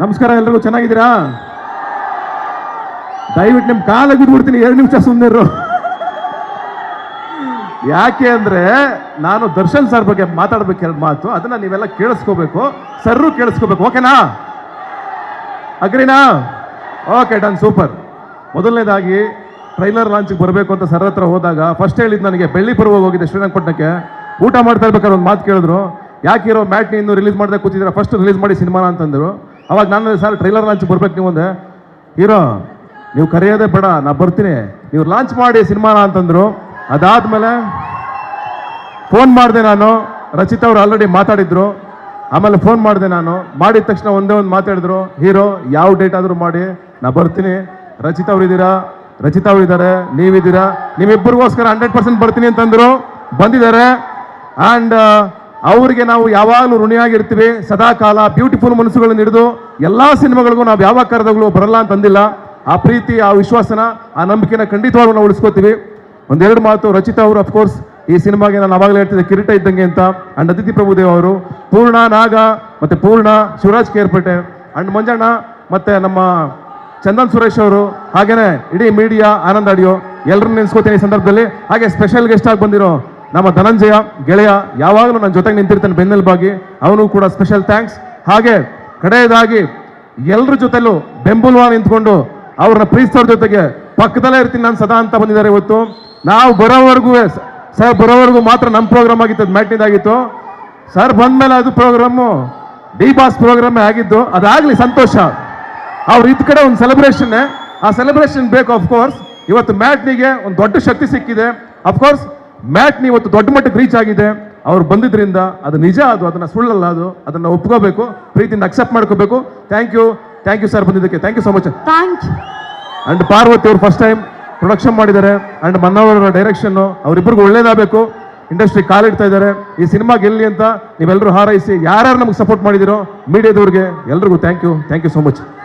ನಮಸ್ಕಾರ ಎಲ್ರಿಗೂ, ಚೆನ್ನಾಗಿದ್ದೀರಾ? ದಯವಿಟ್ಟು ನಿಮ್ಮ ಕಾಲ ಬಿಡ್ತೀನಿ, ಎರಡು ನಿಮಿಷ ಸುಮ್ಮನಿರು ಯಾಕೆ ಅಂದ್ರೆ ನಾನು ದರ್ಶನ್ ಸರ್ ಬಗ್ಗೆ ಮಾತಾಡ್ಬೇಕು ಎರಡು ಮಾತು, ಅದನ್ನ ನೀವೆಲ್ಲ ಕೇಳಿಸ್ಕೋಬೇಕು, ಸರ್ರು ಕೇಳಿಸ್ಕೋಬೇಕು ಓಕೆನಾ ಅಗ್ರಿನಾ? ಓಕೆ ಡನ್ ಸೂಪರ್ ಮೊದಲನೇದಾಗಿ ಟ್ರೈಲರ್ ಲಾಂಚಿಗೆ ಬರಬೇಕು ಅಂತ ಸರ್ ಹತ್ರ ಹೋದಾಗ ಫಸ್ಟ್ ಹೇಳಿದ್ದು ನನಗೆ ಬೆಳ್ಳಿ ಪರ್ವ ಹೋಗಿದ್ದೆ ಶ್ರೀರಂಗಪಟ್ಟಣಕ್ಕೆ. ಊಟ ಮಾಡ್ತಾ ಇರ್ಬೇಕಾದ್ರೆ ಒಂದು ಮಾತು ಕೇಳಿದ್ರು. ಯಾಕೆ ಇರೋ ಮ್ಯಾಟ್ನಿ ಇನ್ನು ರಿಲೀಸ್ ಮಾಡದೆ ಕೂತಿದ್ರೆ ಫಸ್ಟ್ ರಿಲೀಸ್ ಮಾಡಿ ಸಿನಿಮಾನ ಅಂತಂದರು. ಅವಾಗ ನಾನು ಸರ್ ಟ್ರೈಲರ್ ಲಾಂಚ್ ಬರ್ಬೇಕು ನೀವು ಒಂದು ಹೀರೋ, ನೀವು ಕರೆಯೋದೇ ಬೇಡ, ನಾ ಬರ್ತೀನಿ. ನೀವು ಲಾಂಚ್ ಮಾಡಿ ಸಿನಿಮಾನ ಅಂತಂದ್ರು. ಅದಾದ್ಮೇಲೆ ಫೋನ್ ಮಾಡಿದೆ ನಾನು. ರಚಿತಾ ಅವರು ಆಲ್ರೆಡಿ ಮಾತಾಡಿದ್ರು. ಆಮೇಲೆ ಫೋನ್ ಮಾಡಿದೆ ನಾನು. ಮಾಡಿದ ತಕ್ಷಣ ಒಂದೇ ಒಂದು ಮಾತಾಡಿದ್ರು ಹೀರೋ, ಯಾವ ಡೇಟ್ ಆದರೂ ಮಾಡಿ, ನಾ ಬರ್ತೀನಿ. ರಚಿತಾ ಅವ್ರು ಇದ್ದೀರಾ? ರಚಿತಾ ಅವ್ರು ಇದ್ದಾರೆ. ನೀವಿದ್ದೀರಾ? ನಿಮ್ಮಿಬ್ಬರಿಗೋಸ್ಕರ ಹಂಡ್ರೆಡ್ ಪರ್ಸೆಂಟ್ ಬರ್ತೀನಿ ಅಂತಂದ್ರು. ಬಂದಿದ್ದಾರೆ. ಆ್ಯಂಡ್ ಅವರಿಗೆ ನಾವು ಯಾವಾಗಲೂ ಋಣಿಯಾಗಿರ್ತೀವಿ. ಸದಾ ಕಾಲ ಬ್ಯೂಟಿಫುಲ್ ಮನಸ್ಸುಗಳನ್ನ ಹಿಡಿದು ಎಲ್ಲ ಸಿನಿಮಾಗಳಿಗೂ ನಾವು ಯಾವ ಕರೆದಗಳು ಬರಲ್ಲ ಅಂತಂದಿಲ್ಲ. ಆ ಪ್ರೀತಿ, ಆ ವಿಶ್ವಾಸನ, ಆ ನಂಬಿಕೆನ ಖಂಡಿತವಾಗ್ಲೂ ನಾವು ಉಳಿಸ್ಕೋತೀವಿ. ಒಂದೆರಡು ಮಾತು, ರಚಿತಾ ಅವರು ಅಫ್ಕೋರ್ಸ್ ಈ ಸಿನಿಮಾಗೆ ನಾನು ಅವಾಗಲೇ ಹೇಳ್ತಿದ್ದೆ, ಕಿರೀಟ ಇದ್ದಂಗೆ ಅಂತ. ಅಂಡ್ ಅತಿಥಿ ಪ್ರಭುದೇವ್ ಅವರು, ಪೂರ್ಣ ನಾಗ ಮತ್ತೆ ಪೂರ್ಣ ಶಿವರಾಜ್ ಕೇರ್ಪೇಟೆ ಅಂಡ್ ಮಂಜಣ್ಣ ಮತ್ತೆ ನಮ್ಮ ಚಂದನ್ ಸುರೇಶ್ ಅವರು, ಹಾಗೇನೆ ಇಡೀ ಮೀಡಿಯಾ ಆನಂದ್ ಆಡಿಯೋ ಎಲ್ಲರನ್ನ ನೆನೆಸ್ಕೋತೀನಿ ಈ ಸಂದರ್ಭದಲ್ಲಿ. ಹಾಗೆ ಸ್ಪೆಷಲ್ ಗೆಸ್ಟ್ ಆಗಿ ಬಂದಿರೋ ನಮ್ಮ ಧನಂಜಯ ಗೆಳೆಯ ಯಾವಾಗಲೂ ನನ್ನ ಜೊತೆಗೆ ನಿಂತಿರ್ತಾನೆ ಬೆನ್ನೆಲುಬಾಗಿ ಅವನು ಕೂಡ ಸ್ಪೆಷಲ್ ಥ್ಯಾಂಕ್ಸ್ ಹಾಗೆ ಕಡೆಯದಾಗಿ ಎಲ್ಲರ ಜೊತೆಲ್ಲೂ ಬೆಂಬಲವಾಗಿ ನಿಂತ್ಕೊಂಡು ಅವ್ರನ್ನ ಪ್ರೀತಿಸೋರ್ ಜೊತೆಗೆ ಪಕ್ಕದಲ್ಲೇ ಇರ್ತೀನಿ ನಾನು ಸದಾ ಅಂತ ಬಂದಿದ್ದಾರೆ ಇವತ್ತು. ನಾವು ಬರೋವರೆಗೂ ಸರ್ ಬರೋವರೆಗೂ ಮಾತ್ರ ನಮ್ಮ ಪ್ರೋಗ್ರಾಮ್ ಆಗಿತ್ತು, ಅದು ಮ್ಯಾಟ್ನಿದಾಗಿತ್ತು ಸರ್ ಬಂದಮೇಲೆ ಅದು ಪ್ರೋಗ್ರಾಮು ಡಿ ಬಾಸ್ ಪ್ರೋಗ್ರಾಮೇ ಆಗಿದ್ದು, ಅದಾಗಲಿ ಸಂತೋಷ. ಅವ್ರು ಇದ್ ಕಡೆ ಒಂದು ಸೆಲೆಬ್ರೇಷನ್ ಆ ಸೆಲೆಬ್ರೇಷನ್ ಬೇಕು ಅಫ್ಕೋರ್ಸ್ ಇವತ್ತು ಮ್ಯಾಟ್ನಿಗೆ ಒಂದು ದೊಡ್ಡ ಶಕ್ತಿ ಸಿಕ್ಕಿದೆ. ಅಫ್ಕೋರ್ಸ್ ಮ್ಯಾಟ್ನಿ ಇವತ್ತು ದೊಡ್ಡ ಮಟ್ಟಕ್ಕೆ ರೀಚ್ ಆಗಿದೆ. ಅವ್ರು ಬಂದಿದ್ರಿಂದ ಅದು ನಿಜ ಅದು ಅದನ್ನ ಸುಳ್ಳಲ್ಲ ಅದು. ಅದನ್ನ ಒಪ್ಕೋಬೇಕು. ಪ್ರೀತಿಯಿಂದ ಅಕ್ಸೆಪ್ಟ್ ಮಾಡ್ಕೋಬೇಕು. Thank you thank you sir ಬಂದಿದ್ದಕ್ಕೆ. Thank you so much thank and Parvati ಅವರು ಫಸ್ಟ್ ಟೈಮ್ ಪ್ರೊಡಕ್ಷನ್ ಮಾಡಿದ್ದಾರೆ. ಅಂಡ್ ಮನ್ನವರ ಡೈರೆಕ್ಷನ್ನು ಅವರಿಬ್ಬರಿಗೂ ಒಳ್ಳೇದಾಗಬೇಕು. ಇಂಡಸ್ಟ್ರಿ ಕಾಲಿಡ್ತಾ ಇದ್ದಾರೆ. ಈ ಸಿನಿಮಾ ಗೆಲ್ಲಿ ಅಂತ ನೀವೆಲ್ಲರೂ ಹಾರೈಸಿ ಯಾರ್ಯಾರು ನಮಗೆ ಸಪೋರ್ಟ್ ಮಾಡಿದಿರೋ ಮೀಡಿಯಾದವ್ರಿಗೆ ಎಲ್ರಿಗೂ thank you thank you so much